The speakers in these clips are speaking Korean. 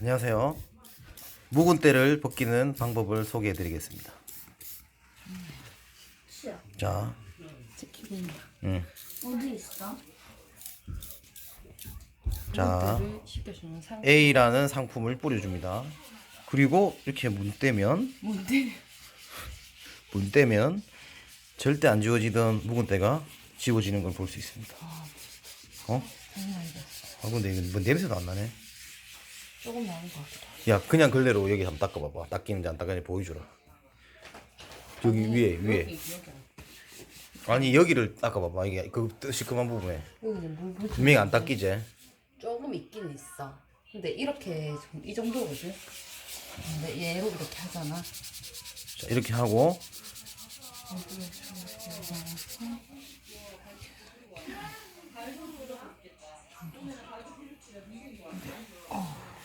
안녕하세요. 묵은 때를 벗기는 방법을 소개해 드리겠습니다. 자, 음, 어디 있어? 자, 시켜주는 A라는 상품을 뿌려줍니다. 그리고 이렇게 문 떼면, 뭔데? 문 떼면 절대 안 지워지던 묵은 때가 지워지는 걸 볼 수 있습니다. 어? 장난 아니다. 아, 근데 이거 뭐 냄새도 안 나네. 조금 나은 것 같기도 하고. 야, 그냥 걸레로 여기 한번 닦아봐봐. 닦이는지 안 닦이는지 보여주라. 여기 위에, 위에. 여기, 여기. 아니, 여기를 닦아봐봐. 이게 그 시큼한 부분에. 여기는 물 묻. 분명히 안 닦이지? 조금 있긴 있어. 근데 이렇게 좀- 이 정도거든. 근데 얘로 이렇게 하잖아. 자, 이렇게 하고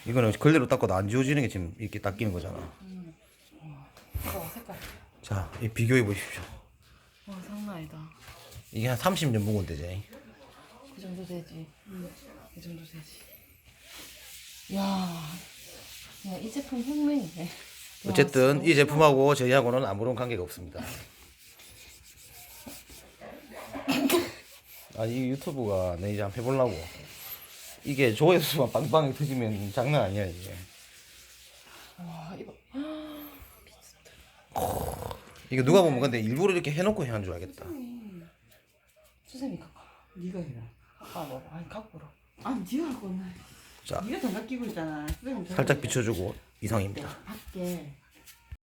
이거는 걸레로 닦아도 안 지워지는 게 지금 이렇게 닦이는 거잖아. 어, 색깔. 자, 이 비교해 보십시오. 와, 장난 아니다. 이게 한 30년 묵은 때지. 그 정도 되지. 이 정도 되지. 야, 야, 이 제품 흑맹이네. 어쨌든 이 제품하고 저희하고는 아무런 관계가 없습니다. 아니 이 유튜브가 내 이제 한번 해보려고 이게 조회수만 빵빵 터지면 장난 아니야 이게 와, 이거. 이거 누가 보면 근데 일부러 이렇게 해놓고 해한 줄 알겠다 수세미 갖고. 와. 네가 해라. 갖고 와봐. 아니, 갖고 오라. 아, 네가 하고 나. 자 네가 장갑 끼고 있잖아. 선생님 살짝 비춰주고 이상입니다 밖에